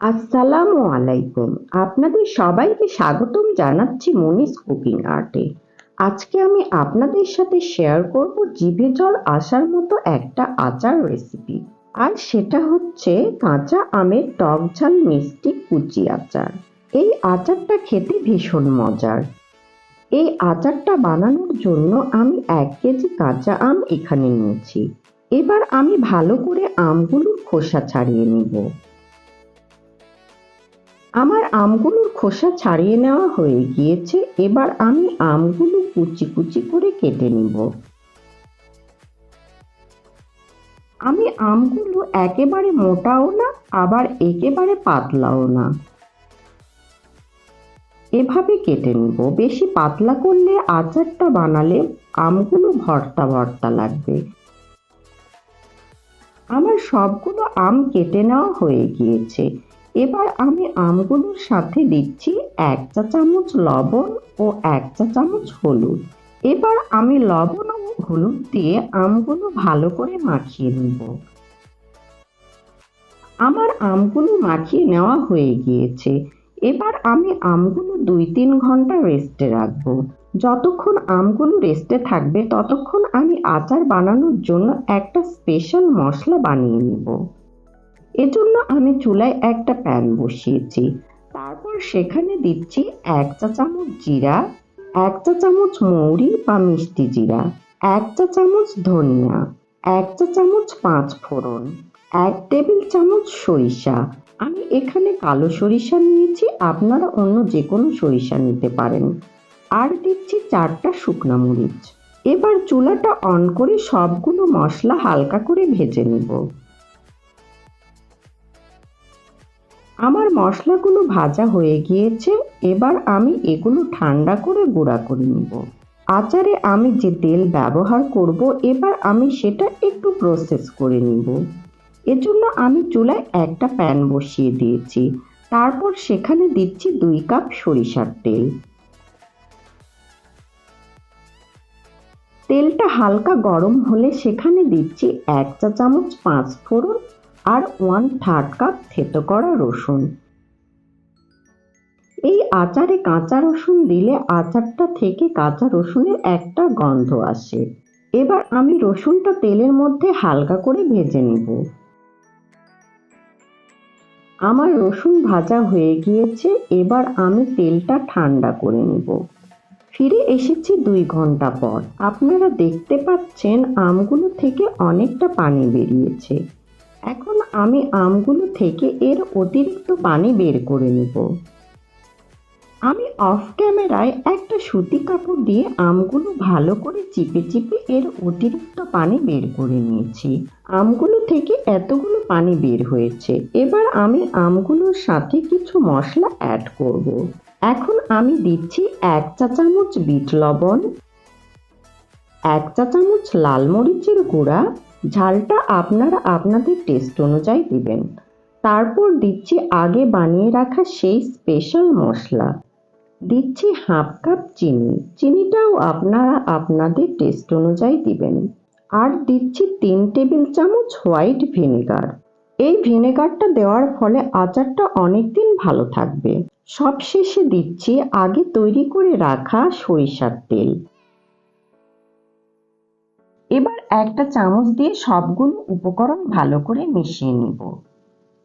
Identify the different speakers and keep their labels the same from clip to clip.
Speaker 1: আসসালামু আলাইকুম। আপনাদের সবাইকে স্বাগতম জানাচ্ছি মনিস কুকিং আর্টে। আজকে আমি আপনাদের সাথে শেয়ার করব জিভে জল আসার মতো একটা আচার রেসিপি আর সেটা হচ্ছে কাঁচা আমের টক ঝাল মিষ্টি কুচি আচার। এই আচারটা খেতে ভীষণ মজার। এই আচারটা বানানোর জন্য আমি এক কেজি কাঁচা আম এখানে নিয়েছি। এবার আমি ভালো করে আমগুলোর খোসা ছাড়িয়ে নিব। আমার আমগুলোর খোসা ছাড়িয়ে নেওয়া হয়ে গিয়েছে, এবার আমি আমগুলো কুচি কুচি করে কেটে নিব। আমি আমগুলো একেবারে মোটাও না, আবার একেবারে পাতলাও না। এভাবে কেটে নিব। বেশি পাতলা করলে আচারটা বানালে আমগুলো ভর্তা ভর্তা লাগবে। আমার সবগুলো আম কেটে নেওয়া হয়ে গিয়েছে। এবার আমি আমগুলোর সাথে দিচ্ছি এক চা চামচ লবণ ও এক চা চামচ হলুদ। এবার আমি লবণ ও হলুদ দিয়ে আমগুলো ভালো করে মাখিয়ে নেব। আমার আমগুলো মাখিয়ে নেওয়া হয়ে গিয়েছে। এবার আমি আমগুলো দুই তিন ঘণ্টা রেস্টে রাখব। যতক্ষণ আমগুলো রেস্টে থাকবে, ততক্ষণ আমি আচার বানানোর জন্য একটা স্পেশাল মশলা বানিয়ে নিব। এজন্য আমি চুলায় একটা প্যান বসিয়েছি। তারপর সেখানে দিচ্ছি এক চা চামচ জিরা, এক চা চামচ মৌরি বা মিষ্টি জিরা, এক চা চামচ ধনিয়া, এক চা চামচ পাঁচ ফোড়ন, এক টেবিল চামচ সরিষা। আমি এখানে কালো সরিষা নিয়েছি, আপনারা অন্য যে কোনো সরিষা নিতে পারেন। আর দিচ্ছি চারটা শুকনো মরিচ। এবার চুলাটা অন করে সবগুলো মশলা হালকা করে ভেজে নেব। আমার মশলাগুলো ভাজা হয়ে গিয়েছে, এবার আমি এগুলো ঠান্ডা করে গুঁড়া করে নেব। আচারে আমি যে তেল ব্যবহার করব, এবার আমি সেটা একটু প্রসেস করে নিব। এজন্য আমি চুলায় একটা প্যান বসিয়ে দিয়েছি। তারপর সেখানে দিচ্ছি দুই কাপ সরিষার তেল। তেলটা হালকা গরম হলে সেখানে দিচ্ছি এক চা চামচ পাঁচ ফোড়ন আর ওয়ান থার্ড কাপ থেতো করা রসুন। এই আচারে কাঁচা রসুন দিলে আচারটা থেকে কাঁচা রসুনের একটা গন্ধ আসে। এবার আমি রসুনটা তেলের মধ্যে হালকা করে ভেজে নেব। আমার রসুন ভাজা হয়ে গিয়েছে, এবার আমি তেলটা ঠান্ডা করে নেব। ফিরে এসেছি দুই ঘণ্টা পর। আপনারা দেখতে পাচ্ছেন আমগুলো থেকে অনেকটা পানি বেরিয়েছে। এখন আমি আমগুলো থেকে এর অতিরিক্ত পানি বের করে নেব। আমি অফ ক্যামেরায় একটা সুতি কাপড় দিয়ে আমগুলো ভালো করে চিপে চিপে এর অতিরিক্ত পানি বের করে নিয়েছি। আমগুলো থেকে এতগুলো পানি বের হয়েছে। এবার আমি আমগুলোর সাথে কিছু মশলা অ্যাড করব। এখন আমি দিচ্ছি এক চা চামচ বিট লবণ, এক চা চামচ লাল মরিচের গুঁড়া ঝালটা আপনারা আপনাদের টেস্ট অনুযায়ী দিবেন। তারপর দিচ্ছি আগে বানিয়ে রাখা সেই স্পেশাল মশলা। দিচ্ছি হাফ কাপ চিনি। চিনিটাও আপনারা আপনাদের টেস্ট অনুযায়ী দিবেন। আর দিচ্ছি তিন টেবিল চামচ হোয়াইট ভিনেগার এই ভিনেগারটা দেওয়ার ফলে আচারটা অনেক দিন ভালো থাকবে। সব শেষে দিচ্ছি আগে তৈরি করে রাখা সরিষার তেল। এবার একটা চামচ দিয়ে সবগুলো উপকরণ ভালো করে মিশিয়ে নিব।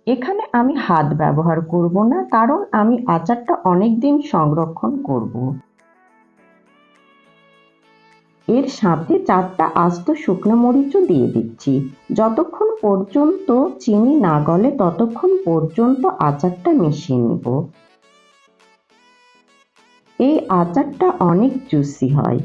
Speaker 1: এখানে আমি হাত ব্যবহার করব না, কারণ আমি আচারটা অনেক দিন সংরক্ষণ করব। এর সাথে চারটা আস্ত শুকনো মরিচও দিয়ে দিচ্ছি। যতক্ষণ পর্যন্ত চিনি না গলে, ততক্ষণ পর্যন্ত আচারটা মিশিয়ে নিব। এই আচারটা অনেক জুসি হয়।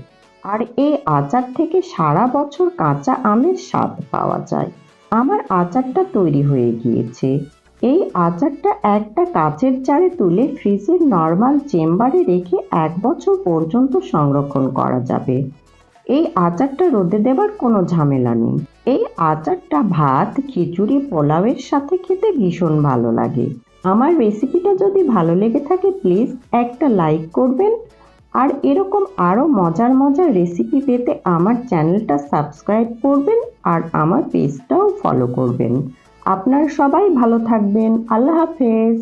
Speaker 1: আর এই আচার থেকে সারা বছর কাঁচা আমের স্বাদ পাওয়া যায়। আমার আচারটা তৈরি হয়ে গিয়েছে। এই আচারটা একটা কাচের জারে তুলে ফ্রিজের নর্মাল চেম্বারে রেখে এক বছর পর্যন্ত সংরক্ষণ করা যাবে। এই আচারটা রোদে দেবার কোনো ঝামেলা নেই। এই আচারটা ভাত, খিচুড়ি, পোলাওয়ের সাথে খেতে ভীষণ ভালো লাগে। আমার রেসিপিটা যদি ভালো লেগে থাকে প্লিজ একটা লাইক করবেন। আর এরকম আরও মজার মজার রেসিপি পেতে আমার চ্যানেলটা সাবস্ক্রাইব করবেন আর আমার পেজটাও ফলো করবেন। আপনার সবাই ভালো থাকবেন। আল্লাহ হাফেজ।